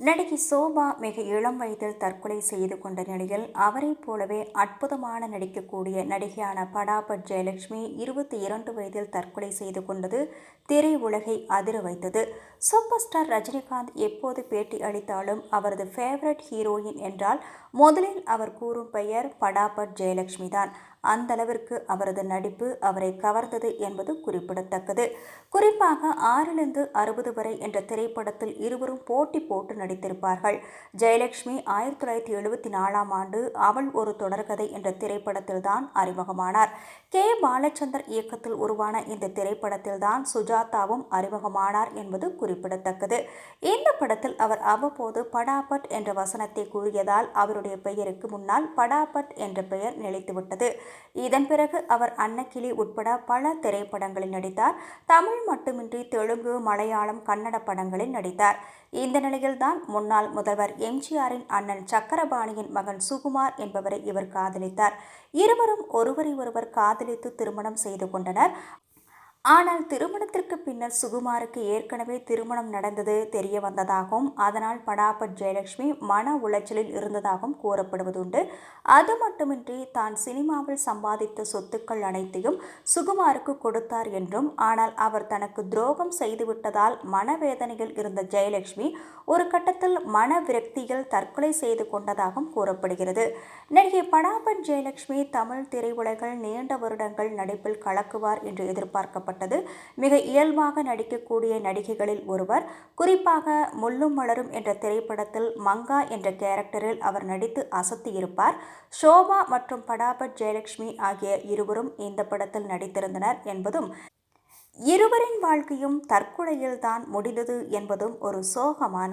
நடிகை சோபா மிக இளம் வயதில் தற்கொலை செய்து கொண்ட நிலையில் அவரைப் போலவே அற்புதமான நடிக்கக்கூடிய நடிகையான படாபட் ஜெயலட்சுமி இருபத்தி இரண்டு வயதில் தற்கொலை செய்து கொண்டது திரையுலகை அதிர வைத்தது. சூப்பர் ஸ்டார் ரஜினிகாந்த் எப்போது பேட்டி அளித்தாலும் அவரது ஃபேவரட் ஹீரோயின் என்றால் முதலில் அவர் கூறும் பெயர் படாபட் ஜெயலட்சுமி தான் அந்த அளவிற்கு அவரது நடிப்பு அவரை கவர்ந்தது என்பது குறிப்பிடத்தக்கது. குறிப்பாக ஆறிலிருந்து அறுபது வரை என்ற திரைப்படத்தில் இருவரும் போட்டி போட்டு நடித்திருப்பார்கள். ஜெயலட்சுமி ஆயிரத்தி தொள்ளாயிரத்தி எழுபத்தி நாலாம் ஆண்டு அவள் ஒரு தொடர்கதை என்ற திரைப்படத்தில் தான் அறிமுகமானார். கே. பாலச்சந்தர் இயக்கத்தில் உருவான இந்த திரைப்படத்தில் தான் சுஜாதாவும் அறிமுகமானார் என்பது குறிப்பிடத்தக்கது. இந்த படத்தில் அவர் அவ்வப்போது படாபட் என்ற வசனத்தை கூறியதால் அவருடைய பெயருக்கு முன்னால் படாபட் என்ற பெயர் நிலைத்துவிட்டது. இதன் பிறகு அவர் அன்னக்கிளி உட்பட பல திரைப்படங்களில் நடித்தார். தமிழ் மட்டுமின்றி தெலுங்கு மலையாளம் கன்னட படங்களில் நடித்தார். இந்த நிலையில்தான் முன்னாள் முதல்வர் எம்ஜிஆரின் அண்ணன் சக்கரபாணியின் மகன் சுகுமார் என்பவரை இவர் காதலித்தார். இருவரும் ஒருவரை ஒருவர் காதலித்து திருமணம் செய்து கொண்டனர். ஆனால் திருமணத்திற்கு பின்னர் சுகுமாருக்கு ஏற்கனவே திருமணம் நடந்தது தெரிய வந்ததாகவும் அதனால் படாபட் ஜெயலட்சுமி மன உளைச்சலில் இருந்ததாகவும் கூறப்படுவதுண்டு. அது மட்டுமின்றி தான் சினிமாவில் சம்பாதித்த சொத்துக்கள் அனைத்தையும் சுகுமாருக்கு கொடுத்தார் என்றும் ஆனால் அவர் தனக்கு துரோகம் செய்துவிட்டதால் மனவேதனையில் இருந்த ஜெயலட்சுமி ஒரு கட்டத்தில் மன விரக்தியில் தற்கொலை செய்து கொண்டதாகவும் கூறப்படுகிறது. நடிகை படாபட் ஜெயலட்சுமி தமிழ் திரையுலகில் நீண்ட வருடங்கள் நடிப்பில் கலக்குவார் என்று எதிர்பார்க்கப்பட்டது காணப்பட்டது. மிக இயல்பாக நடிக்கக்கூடிய நடிகைகளில் ஒருவர் குறிப்பாக முள்ளும் மலரும் என்ற திரைப்படத்தில் மங்கா என்ற கேரக்டரில் அவர் நடித்து அசத்தியிருப்பார் ஷோபா மற்றும் படாபட் ஜெயலட்சுமி ஆகிய இருவரும் இந்த படத்தில் நடித்திருந்தனர் என்பதும் இருவரின் வாழ்க்கையும் தற்கொலையில்தான் முடிந்தது என்பதும் ஒரு சோகமான